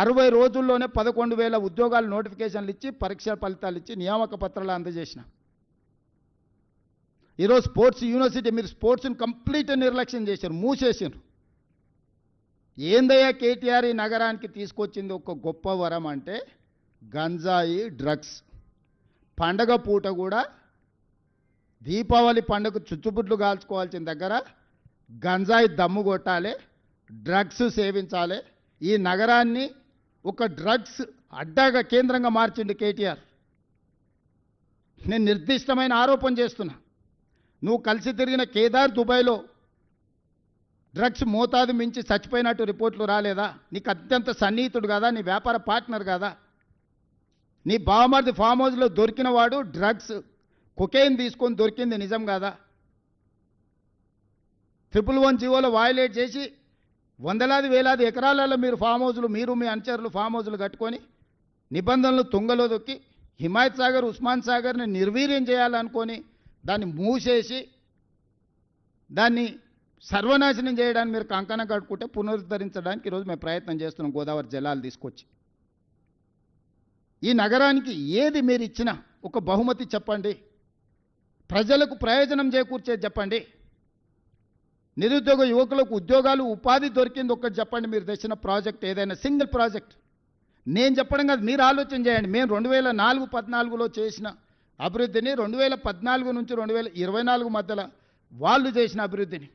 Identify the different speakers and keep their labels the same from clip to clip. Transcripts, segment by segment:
Speaker 1: అరవై రోజుల్లోనే పదకొండు వేల ఉద్యోగాలు నోటిఫికేషన్లు ఇచ్చి పరీక్ష ఫలితాలు ఇచ్చి నియామక పత్రాలు అందజేసిన. ఈరోజు స్పోర్ట్స్ యూనివర్సిటీ మీరు స్పోర్ట్స్ని కంప్లీట్ నిర్లక్ష్యం చేశారు మూసేసారు ఏందయ్యా కేటీఆర్ ఈ నగరానికి తీసుకొచ్చింది ఒక గొప్ప వరం అంటే గంజాయి డ్రగ్స్. పండగ పూట కూడా దీపావళి పండుగ చుచ్చుబుడ్లు కాల్చుకోవాల్సిన దగ్గర గంజాయి దమ్ము కొట్టాలి డ్రగ్స్ సేవించాలి. ఈ నగరాన్ని ఒక డ్రగ్స్ అడ్డాగా కేంద్రంగా మార్చిండు కేటీఆర్. నేను నిర్దిష్టమైన ఆరోపణ చేస్తున్నా. నువ్వు కలిసి తిరిగిన కేదార్ దుబాయ్లో డ్రగ్స్ మోతాదు మించి చచ్చిపోయినట్టు రిపోర్ట్లు రాలేదా? నీకు అత్యంత సన్నిహితుడు కదా? నీ వ్యాపార పార్ట్నర్ కదా? నీ బావమరిది ఫామ్ హౌస్లో దొరికిన వాడు డ్రగ్స్ కొకేన్ తీసుకొని దొరికింది నిజం కాదా? ట్రిపుల్ వన్ జీవోలో వాయిలేట్ చేసి వందలాది వేలాది ఎకరాలలో మీరు ఫామ్ హౌస్లు మీరు మీ అనుచరులు ఫామ్ హౌజులు కట్టుకొని నిబంధనలు తుంగలో దొక్కి హిమాయత్ సాగర్ ఉస్మాన్ సాగర్ని నిర్వీర్యం చేయాలనుకొని దాన్ని మూసేసి దాన్ని సర్వనాశనం చేయడానికి మీరు కంకణం కట్టుకుంటే పునరుద్ధరించడానికి ఈరోజు మేము ప్రయత్నం చేస్తున్నాం గోదావరి జలాలు తీసుకొచ్చి. ఈ నగరానికి ఏది మీరు ఇచ్చినా ఒక బహుమతి చెప్పండి. ప్రజలకు ప్రయోజనం చేకూర్చేది చెప్పండి. నిరుద్యోగ యువకులకు ఉద్యోగాలు ఉపాధి దొరికింది ఒక్కటి చెప్పండి మీరు తెచ్చిన ప్రాజెక్ట్ ఏదైనా సింగిల్ ప్రాజెక్ట్. నేను చెప్పడం కాదు మీరు ఆలోచన చేయండి. మేము రెండు వేల నాలుగు పద్నాలుగులో చేసిన అభివృద్ధిని రెండు వేల పద్నాలుగు నుంచి రెండు వేల ఇరవై నాలుగు మధ్యలో వాళ్ళు చేసిన అభివృద్ధిని.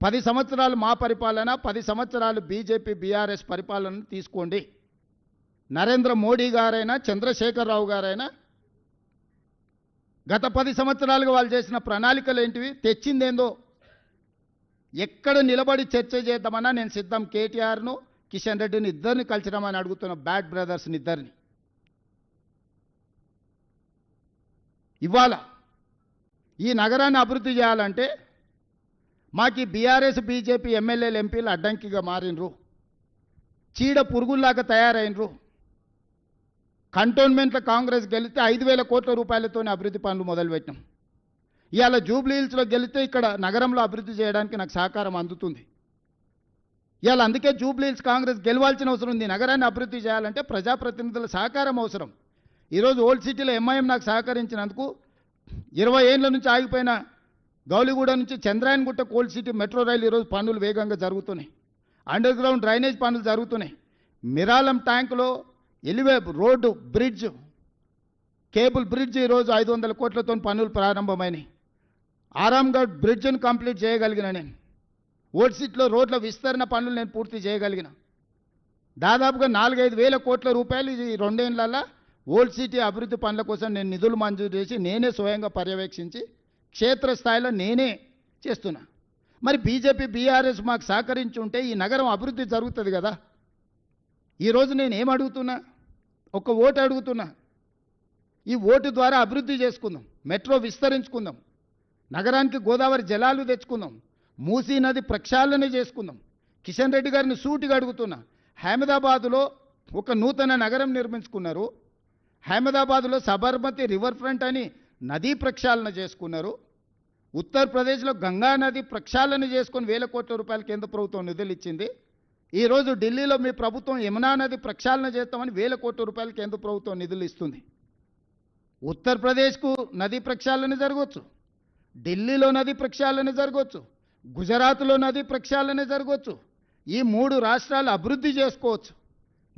Speaker 1: పది సంవత్సరాలు మా పరిపాలన పది సంవత్సరాలు బీజేపీ బీఆర్ఎస్ పరిపాలన తీసుకోండి. నరేంద్ర మోడీ గారైనా చంద్రశేఖరరావు గారైనా గత పది సంవత్సరాలుగా వాళ్ళు చేసిన ప్రణాళికలు ఏంటివి? తెచ్చిందేందో ఎక్కడ నిలబడి చర్చ చేద్దామన్నా నేను సిద్ధం కేటీఆర్ను కిషన్ రెడ్డిని ఇద్దరిని కలిసిరమని అడుగుతున్న బ్యాడ్ బ్రదర్స్ని ఇద్దరిని. ఇవాళ ఈ నగరాన్ని అభివృద్ధి చేయాలంటే మాకు బీఆర్ఎస్ బీజేపీ ఎమ్మెల్యేలు ఎంపీలు అడ్డంకిగా మారినరు. చీడ పురుగుల్లాగా తయారైనరు. కంటోన్మెంట్లో కాంగ్రెస్ గెలిస్తే ఐదు వేల కోట్ల రూపాయలతోనే అభివృద్ధి పనులు మొదలుపెట్టినాం. ఇవాళ జూబ్లీ హిల్స్లో గెలిస్తే ఇక్కడ నగరంలో అభివృద్ధి చేయడానికి నాకు సహకారం అందుతుంది. ఇవాళ అందుకే జూబ్లీ హిల్స్ కాంగ్రెస్ గెలవాల్సిన అవసరం ఉంది. నగరాన్ని అభివృద్ధి చేయాలంటే ప్రజాప్రతినిధుల సహకారం అవసరం. ఈరోజు ఓల్డ్ సిటీలో ఎంఐఎం నాకు సహకరించినందుకు ఇరవై ఏళ్ళ నుంచి ఆగిపోయిన గౌలిగూడ నుంచి Chandrayangutta old city metro rail ఈరోజు పనులు వేగంగా జరుగుతున్నాయి. అండర్ గ్రౌండ్ డ్రైనేజ్ పనులు జరుగుతున్నాయి. Miralam ట్యాంకులో elevated road bridge cable bridge ఈరోజు ఐదు వందల కోట్లతో పనులు ప్రారంభమైనాయి. ఆరాంఘడ్ బ్రిడ్జ్ను కంప్లీట్ చేయగలిగిన నేను. ఓల్డ్ సిటీలో రోడ్ల విస్తరణ పనులు నేను పూర్తి చేయగలిగిన. దాదాపుగా నాలుగైదు వేల కోట్ల రూపాయలు ఈ రెండేళ్ళలో ఓల్డ్ సిటీ అభివృద్ధి పనుల కోసం నేను నిధులు మంజూరు చేసి నేనే స్వయంగా పర్యవేక్షించి క్షేత్రస్థాయిలో నేనే చేస్తున్నా. మరి బీజేపీ బీఆర్ఎస్ మాకు సహకరించి ఉంటే ఈ నగరం అభివృద్ధి జరుగుతుంది కదా. ఈరోజు నేను ఏం అడుగుతున్నా? ఒక ఓటు అడుగుతున్నా. ఈ ఓటు ద్వారా అభివృద్ధి చేసుకుందాం. మెట్రో విస్తరించుకుందాం. నగరానికి గోదావరి జలాలు తెచ్చుకుందాం. మూసీ నది ప్రక్షాళన చేసుకుందాం. కిషన్ రెడ్డి గారిని సూటిగా అడుగుతున్నా అహ్మదాబాదులో ఒక నూతన నగరం నిర్మించుకున్నారు. అహ్మదాబాద్లో సబర్మతి రివర్ ఫ్రంట్ అని నదీ ప్రక్షాళన చేసుకున్నారు. ఉత్తరప్రదేశ్లో గంగా నది ప్రక్షాళన చేసుకొని వేల కోట్ల రూపాయల కేంద్ర ప్రభుత్వం నిధులు ఇచ్చింది. ఈరోజు ఢిల్లీలో మీ ప్రభుత్వం యమునా నది ప్రక్షాళన చేస్తామని వేల కోట్ల రూపాయల కేంద్ర ప్రభుత్వం నిధులు ఇస్తుంది. ఉత్తరప్రదేశ్కు నదీ ప్రక్షాళన జరగవచ్చు ఢిల్లీలో నది ప్రక్షాళన జరగవచ్చు గుజరాత్లో నది ప్రక్షాళన జరగవచ్చు ఈ మూడు రాష్ట్రాలు అభివృద్ధి చేసుకోవచ్చు.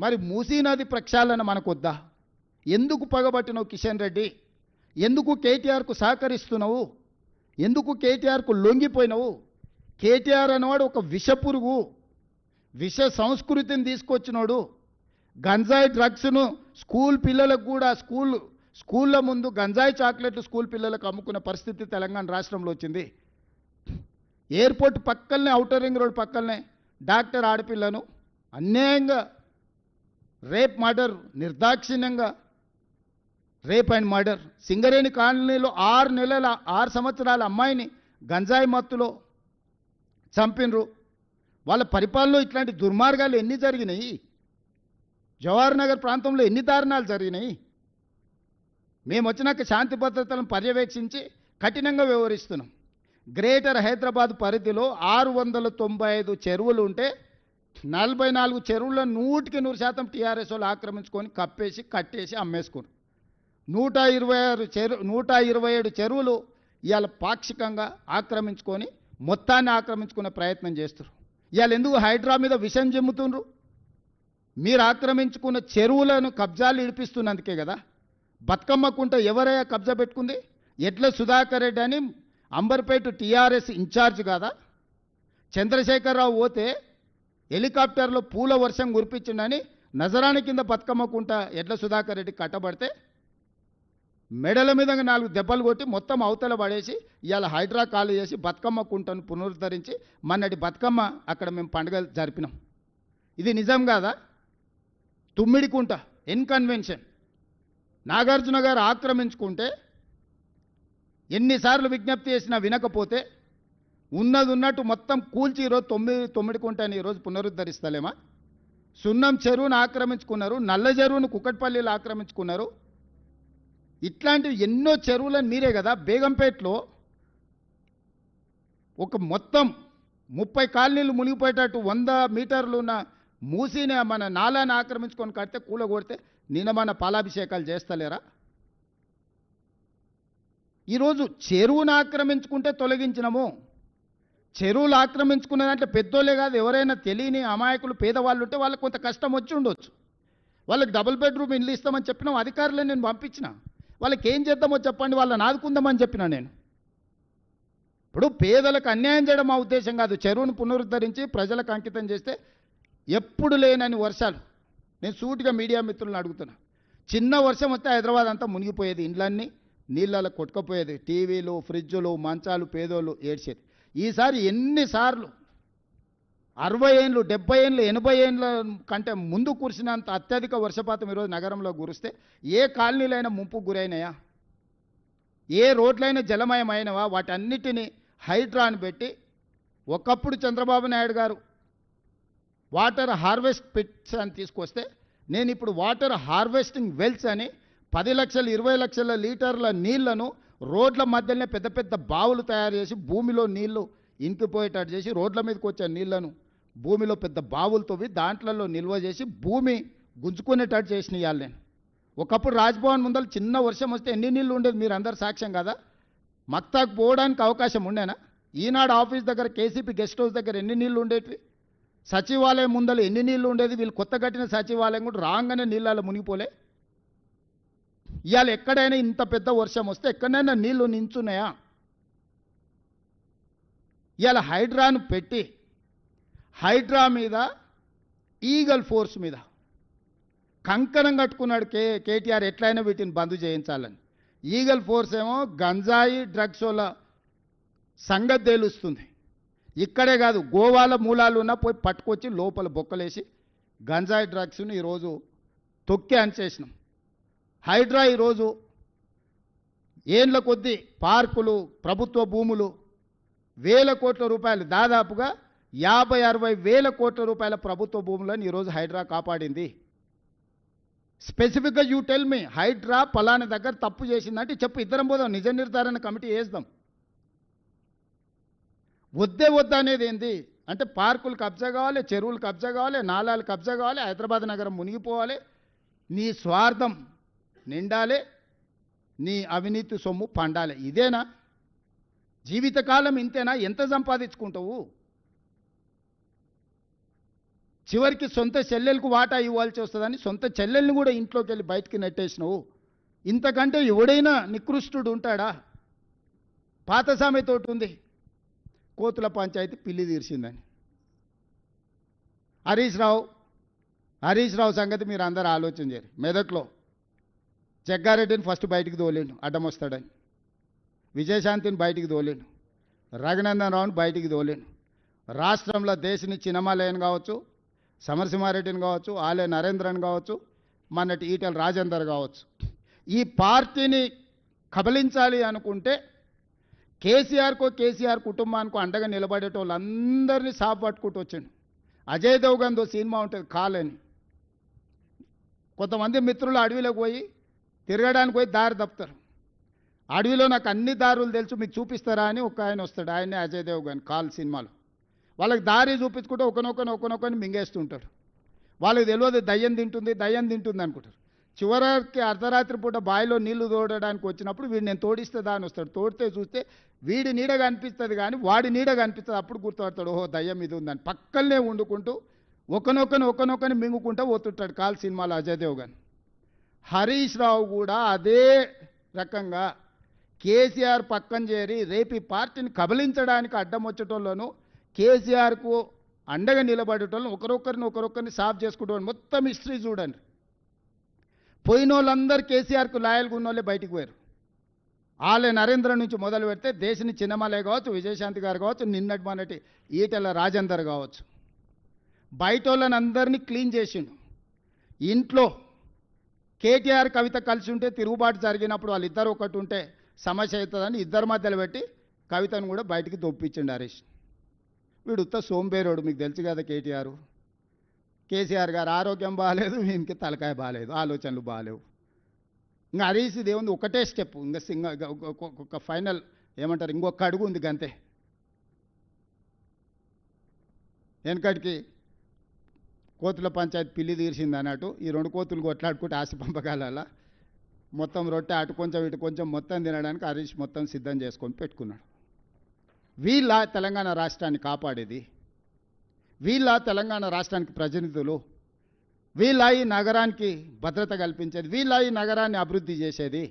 Speaker 1: మరి మూసీ నది ప్రక్షాళన మనకొద్దా? ఎందుకు పగబట్టినవు కిషన్ రెడ్డి? ఎందుకు కేటీఆర్కు సహకరిస్తున్నావు? ఎందుకు కేటీఆర్కు లొంగిపోయినావు? కేటీఆర్ అనేవాడు ఒక విషపురుగు విష సంస్కృతిని తీసుకొచ్చినోడు. గంజాయి డ్రగ్స్ను స్కూల్ పిల్లలకు కూడా స్కూల్ స్కూళ్ళ ముందు గంజాయి చాక్లెట్లు స్కూల్ పిల్లలకు అమ్ముకునే పరిస్థితి తెలంగాణ రాష్ట్రంలో వచ్చింది. ఎయిర్పోర్ట్ పక్కనే ఔటర్ రింగ్ రోడ్ పక్కనే డాక్టర్ ఆడపిల్లను అన్యాయంగా రేప్ మర్డర్ నిర్దాక్షిణ్యంగా రేప్ అండ్ మర్డర్ సింగరేణి కాలనీలో ఆరు నెలల ఆరు సంవత్సరాల అమ్మాయిని గంజాయి మత్తులో చంపినరు. వాళ్ళ పరిపాలనలో ఇట్లాంటి దుర్మార్గాలు ఎన్ని జరిగినాయి? జవహర్ నగర్ ప్రాంతంలో ఎన్ని దారుణాలు జరిగినాయి? మేము వచ్చినాక శాంతి భద్రతలను పర్యవేక్షించి కఠినంగా వ్యవహరిస్తున్నాం గ్రేటర్ హైదరాబాద్ పరిధిలో ఆరు వందల తొంభై ఐదు చెరువులు ఉంటే నలభై నాలుగు చెరువుల్లో నూటికి నూరు శాతం టీఆర్ఎస్ వాళ్ళు ఆక్రమించుకొని కప్పేసి కట్టేసి అమ్మేసుకున్నారు. నూట ఇరవై ఆరు చెరు నూట ఇరవై ఏడు చెరువులు ఇవాళ పాక్షికంగా ఆక్రమించుకొని మొత్తాన్ని ఆక్రమించుకునే ప్రయత్నం చేస్తారు ఇవాళ ఎందుకు హైడ్రా మీద విషం చెమ్ముతుండ్రు మీరు ఆక్రమించుకున్న చెరువులను కబ్జాలు ఇడిపిస్తున్నందుకే కదా. బతుకమ్మ కుంట ఎవరయ్యా కబ్జా పెట్టుకుంది? ఎట్ల సుధాకర్ రెడ్డి అని అంబర్పేట టీఆర్ఎస్ ఇన్ఛార్జ్ కాదా? చంద్రశేఖరరావు పోతే హెలికాప్టర్లో పూల వర్షం కురిపించిండని నజరాని కింద బతుకమ్మ కుంట ఎడ్ల సుధాకర్ రెడ్డి కట్టబడితే మెడల మీద నాలుగు దెబ్బలు కొట్టి మొత్తం అవతల పడేసి ఇవాళ హైడ్రా కాలు చేసి బతుకమ్మ కుంటను పునరుద్ధరించి మొన్నటి బతుకమ్మ అక్కడ మేము పండుగలు జరిపినాం. ఇది నిజం కాదా? తుమ్మిడి కుంట ఇన్కన్వెన్షన్ నాగార్జున గారు ఆక్రమించుకుంటే ఎన్నిసార్లు విజ్ఞప్తి చేసినా వినకపోతే ఉన్నది ఉన్నట్టు మొత్తం కూల్చి ఈరోజు తొమ్మిది తొమ్మిది కుంటని ఈరోజు పునరుద్ధరిస్తలేమా? సున్నం చెరువును ఆక్రమించుకున్నారు నల్ల చెరువును కుక్కట్పల్లిలో ఆక్రమించుకున్నారు. ఇట్లాంటివి ఎన్నో చెరువులను మీరే కదా బేగంపేటలో ఒక మొత్తం ముప్పై కాలనీలు మునిగిపోయేటట్టు వంద మీటర్లు ఉన్న మూసిని మన నాలాన్ని ఆక్రమించుకొని కడితే కూల నినమన మన పాలాభిషేకాలు చేస్తలేరా? ఈరోజు చెరువును ఆక్రమించుకుంటే తొలగించినము. చెరువులు ఆక్రమించుకున్న పెద్దోళ్ళే కాదు ఎవరైనా తెలియని అమాయకులు పేదవాళ్ళు ఉంటే వాళ్ళకి కొంత కష్టం వచ్చి ఉండొచ్చు. వాళ్ళకి డబుల్ బెడ్రూమ్ ఇల్లు ఇస్తామని చెప్పినాం అధికారులే నేను పంపించిన. వాళ్ళకి ఏం చేద్దామో చెప్పండి వాళ్ళని ఆదుకుందామని చెప్పిన నేను. ఇప్పుడు పేదలకు అన్యాయం చేయడం మా ఉద్దేశం కాదు. చెరువును పునరుద్ధరించి ప్రజలకు అంకితం చేస్తే ఎప్పుడు లేనని వర్షాలు. నేను సూటిగా మీడియా మిత్రులను అడుగుతున్నా. చిన్న వర్షం వస్తే హైదరాబాద్ అంతా మునిగిపోయేది ఇండ్లన్నీ నీళ్ళలో కొట్టుకపోయేది టీవీలు ఫ్రిడ్జులు మంచాలు పేదోళ్ళు ఏడ్చేది. ఈసారి ఎన్నిసార్లు అరవై ఏళ్ళు డెబ్బై ఏళ్ళు ఎనభై ఏళ్ళ కంటే ముందు కురిసినంత అత్యధిక వర్షపాతం ఈరోజు నగరంలో కురిస్తే ఏ కాలనీలైనా ముంపుకు గురైనాయా? ఏ రోడ్లైనా జలమయమైనవా? వాటన్నిటిని హైడ్రాన్ పెట్టి ఒకప్పుడు చంద్రబాబు నాయుడు గారు వాటర్ హార్వెస్ట్ పిట్స్ అని తీసుకొస్తే నేను ఇప్పుడు వాటర్ హార్వెస్టింగ్ వెల్స్ అని పది లక్షలు ఇరవై లక్షల లీటర్ల నీళ్ళను రోడ్ల మధ్యలోనే పెద్ద పెద్ద బావులు తయారు చేసి భూమిలో నీళ్ళు ఇంకిపోయేటట్టు చేసి రోడ్ల మీదకి వచ్చే నీళ్ళను భూమిలో పెద్ద బావులు తవ్వి దాంట్లలో నిల్వ చేసి భూమి గుంజుకునేటట్టు చేసిన ఇవాళ నేను. ఒకప్పుడు రాజ్భవన్ ముందర చిన్న వర్షం వస్తే ఎన్ని నీళ్ళు ఉండేది మీరు అందరు సాక్ష్యం కదా? మక్తాకు పోవడానికి అవకాశం ఉండేనా? ఈనాడు ఆఫీస్ దగ్గర కేసీపీ గెస్ట్ హౌస్ దగ్గర ఎన్ని నీళ్ళు ఉండేటివి? సచివాలయం ముందర ఎన్ని నీళ్ళు ఉండేది? వీళ్ళు కొత్త కట్టిన సచివాలయం కూడా రాగానే నీళ్ళలో మునిగిపోలే. ఇవాళ ఎక్కడైనా ఇంత పెద్ద వర్షం వస్తే ఎక్కడైనా నీళ్ళు నించున్నాయా? ఇవాళ హైడ్రాను పెట్టి హైడ్రా మీద ఈగల్ ఫోర్స్ మీద కంకణం కట్టుకున్నాడు కే కేటీఆర్ ఎట్లయినా వీటిని బంద్ చేయించాలని. ఈగల్ ఫోర్స్ ఏమో గంజాయి డ్రగ్స్ వల్ల సంగతి తేలుస్తుంది. ఇక్కడే కాదు గోవాల మూలాలు ఉన్నా పోయి పట్టుకొచ్చి లోపల బొక్కలేసి గంజాయి డ్రగ్స్ను ఈరోజు తొక్కి అంచేసినాం. హైడ్రా ఈరోజు ఏండ్ల కొద్దీ పార్కులు ప్రభుత్వ భూములు వేల కోట్ల రూపాయలు దాదాపుగా యాభై అరవై వేల కోట్ల రూపాయల ప్రభుత్వ భూములను ఈరోజు హైడ్రా కాపాడింది. స్పెసిఫిక్గా యూ టెల్ మీ హైడ్రా పలాని దగ్గర తప్పు చేసిందంటే చెప్పు ఇద్దరం పోదాం నిజ నిర్ధారణ కమిటీ వేద్దాం వద్దే వద్దనేది ఏంది? అంటే పార్కులు కబ్జా కావాలి చెరువులు కబ్జా కావాలి నాలాలు కబ్జా కావాలి హైదరాబాద్ నగరం మునిగిపోవాలి. నీ స్వార్థం నిండాలి నీ అవినీతి సొమ్ము పండాలి. ఇదేనా? జీవితకాలం ఇంతేనా? ఎంత సంపాదించుకుంటావు? చివరికి సొంత చెల్లెలకు వాటా ఇవ్వాల్సి వస్తుందని సొంత చెల్లెల్ని కూడా ఇంట్లోకి వెళ్ళి బయటికి నెట్టేసినావు. ఇంతకంటే ఎవడైనా నికృష్టుడు ఉంటాడా? పాత సామెతోటి ఉంది. కోతుల పంచాయతీ పిల్లి తీర్చిందని హరీష్ రావు హరీష్ రావు సంగతి మీరు అందరూ ఆలోచన చేయరు మెదక్లో జగ్గారెడ్డిని ఫస్ట్ బయటికి తోలేండు అడ్డం వస్తాడని. విజయశాంతిని బయటికి తోలేండు రఘునందన్ రావుని బయటికి తోలేండు. రాష్ట్రంలో దేశని చిన్నమాలయన్ కావచ్చు సమరసింహారెడ్డిని కావచ్చు ఆలయ నరేంద్రన్ కావచ్చు మొన్నటి ఈటల రాజేందర్ కావచ్చు. ఈ పార్టీని కబలించాలి అనుకుంటే కేసీఆర్కో కేసీఆర్ కుటుంబానికో అండగా నిలబడేటోళ్ళందరినీ సాపు పట్టుకుంటూ వచ్చిండు. అజయ్ దేవ్గన్తో సినిమా ఉంటుంది కాలని. కొంతమంది మిత్రులు అడవిలోకి పోయి తిరగడానికి పోయి దారి తప్పుతారు. అడవిలో నాకు అన్ని దారులు తెలుసు మీకు చూపిస్తారా అని ఒక ఆయన వస్తాడు ఆయనే అజయ్ దేవ్గన్ కాల్ సినిమాలో. వాళ్ళకి దారి చూపించుకుంటూ ఒకనొకని ఒకనొకని మింగేస్తుంటారు. వాళ్ళకి తెలియదు దయ్యం తింటుంది దయ్యం తింటుంది అనుకుంటారు. చివరికి అర్ధరాత్రి పూట బావిలో నీళ్ళు తోడడానికి వచ్చినప్పుడు వీడు నేను తోడిస్తే దాని వస్తాడు. తోడితే చూస్తే వీడి నీడ కనిపిస్తుంది కానీ వాడి నీడ కనిపిస్తుంది. అప్పుడు గుర్తుపడతాడు ఓహో దయ్యం ఇది ఉందని. పక్కనే వండుకుంటూ ఒకనొకని ఒకనొకని మింగుకుంటూ పోతుంటాడు కాల్ సినిమాలో అజయ్ దేవ్గన్. హరీష్ రావు కూడా అదే రకంగా కేసీఆర్ పక్కన చేరి రేపు ఈ పార్టీని కబలించడానికి అడ్డం వచ్చేటోళ్ళను కేసీఆర్కు అండగా నిలబడేటోళ్ళని ఒకరొకరిని ఒకరొకరిని సాఫ్ చేసుకుంటూ మొత్తం హిస్టరీ చూడండి. పోయిన వాళ్ళందరూ కేసీఆర్కు లాయల్గా ఉన్న వాళ్ళే బయటికి పోయారు. వాళ్ళే నరేంద్ర నుంచి మొదలు పెడితే దేశని చిన్నమలే కావచ్చు విజయశాంతి గారు కావచ్చు నిన్నటి మొన్నటి ఈటెల రాజేందర్ కావచ్చు. బయట వాళ్ళని అందరినీ క్లీన్ చేసిండు. ఇంట్లో కేటీఆర్ కవిత కలిసి ఉంటే తిరుగుబాటు జరిగినప్పుడు వాళ్ళిద్దరు ఒకటి ఉంటే సమస్య అవుతుందని ఇద్దరి మధ్యలో పెట్టి కవితను కూడా బయటికి దొప్పించిండు హరీష్. వీడు ఉత్త సోంబేరోడు మీకు తెలుసు కదా కేటీఆర్. కేసీఆర్ గారు ఆరోగ్యం బాగాలేదు వీనికి తలకాయ బాగాలేదు ఆలోచనలు బాగాలేవు ఇంకా హరీష్ ఏముంది ఒకటే స్టెప్. ఇంకా సింగ ఒక ఫైనల్ ఏమంటారు ఇంకొక అడుగు ఉంది గంతే. వెనకటికి కోతుల పంచాయతీ పిల్లి తీర్చింది అన్నట్టు ఈ రెండు కోతులు కొట్లాడుకుంటే ఆశ పంపకాల మొత్తం రొట్టె అటు కొంచెం ఇటు కొంచెం మొత్తం తినడానికి హరీష్ మొత్తం సిద్ధం చేసుకొని పెట్టుకున్నాడు. వీళ్ళ తెలంగాణ రాష్ట్రాన్ని కాపాడేది వీళ్ళ తెలంగాణ రాష్ట్రానికి ప్రతినిధులు వీళ్ళ ఈ నగరానికి భద్రత కల్పించేది వీళ్ళ ఈ నగరాన్ని అభివృద్ధి చేసేది.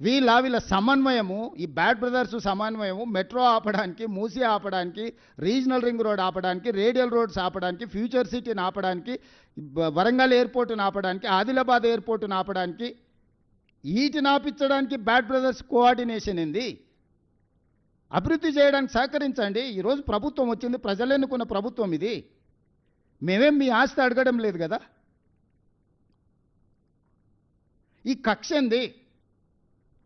Speaker 1: వీళ్ళ వీళ్ళ సమన్వయము ఈ బ్యాడ్ బ్రదర్స్ సమన్వయము మెట్రో ఆపడానికి మూసీ ఆపడానికి రీజనల్ రింగ్ రోడ్ ఆపడానికి రేడియల్ రోడ్స్ ఆపడానికి ఫ్యూచర్ సిటీని ఆపడానికి వరంగల్ ఎయిర్పోర్టును ఆపడానికి ఆదిలాబాద్ ఎయిర్పోర్టును ఆపడానికి వీటిని ఆపించడానికి బ్యాడ్ బ్రదర్స్ కోఆర్డినేషన్ ఏంది? అభివృద్ధి చేయడానికి సహకరించండి. ఈరోజు ప్రభుత్వం వచ్చింది ప్రజలు ఎన్నుకున్న ప్రభుత్వం ఇది. మేమేం మీ ఆస్తి అడగడం లేదు కదా? ఈ కక్ష ఏంది?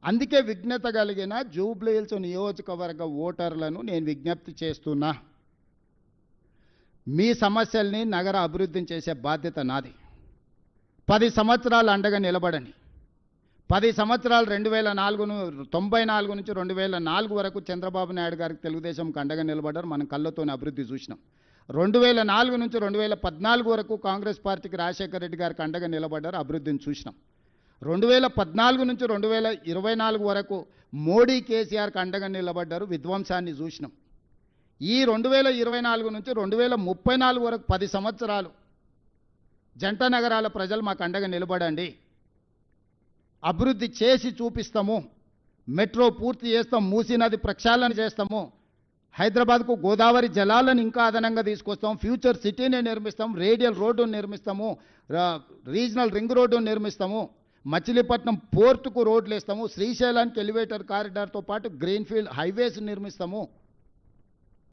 Speaker 1: అందుకే విఘ్నత కలిగిన జూబ్లీహిల్స్ నియోజకవర్గ ఓటర్లను నేను విజ్ఞప్తి చేస్తున్నా. మీ సమస్యల్ని నగర అభివృద్ధిని చేసే బాధ్యత నాది. పది సంవత్సరాలు అండగా నిలబడండి. పది సంవత్సరాలు రెండు వేల నాలుగును తొంభై నాలుగు నుంచి రెండు వేల నాలుగు వరకు చంద్రబాబు నాయుడు గారికి తెలుగుదేశం అండగా నిలబడ్డారు. మనం కళ్ళతోనే అభివృద్ధి చూసినాం. రెండు వేల నాలుగు నుంచి రెండు వేల పద్నాలుగు వరకు కాంగ్రెస్ పార్టీకి రాజశేఖర రెడ్డి గారికి అండగా నిలబడ్డారు. అభివృద్ధిని చూసినాం. రెండు వేల పద్నాలుగు నుంచి రెండు వేల ఇరవై నాలుగు వరకు మోడీ కేసీఆర్కి అండగా నిలబడ్డారు. విధ్వంసాన్ని చూసినాం. ఈ రెండు వేల ఇరవై నాలుగు నుంచి రెండు వేల ముప్పై నాలుగు వరకు పది సంవత్సరాలు జంట నగరాల ప్రజలు మాకు అండగా నిలబడండి. అభివృద్ధి చేసి చూపిస్తాము. మెట్రో పూర్తి చేస్తాం. మూసీ నది ప్రక్షాళన చేస్తాము. హైదరాబాద్కు గోదావరి జలాలను ఇంకా అదనంగా తీసుకొస్తాం. ఫ్యూచర్ సిటీని నిర్మిస్తాం. రేడియల్ రోడ్డును నిర్మిస్తాము. రీజనల్ రింగ్ రోడ్డును నిర్మిస్తాము. మచిలీపట్నం పోర్టుకు రోడ్లు వేస్తాము శ్రీశైలానికి ఎలివేటర్ కారిడార్తో పాటు గ్రీన్ఫీల్డ్ హైవేస్ నిర్మిస్తాము.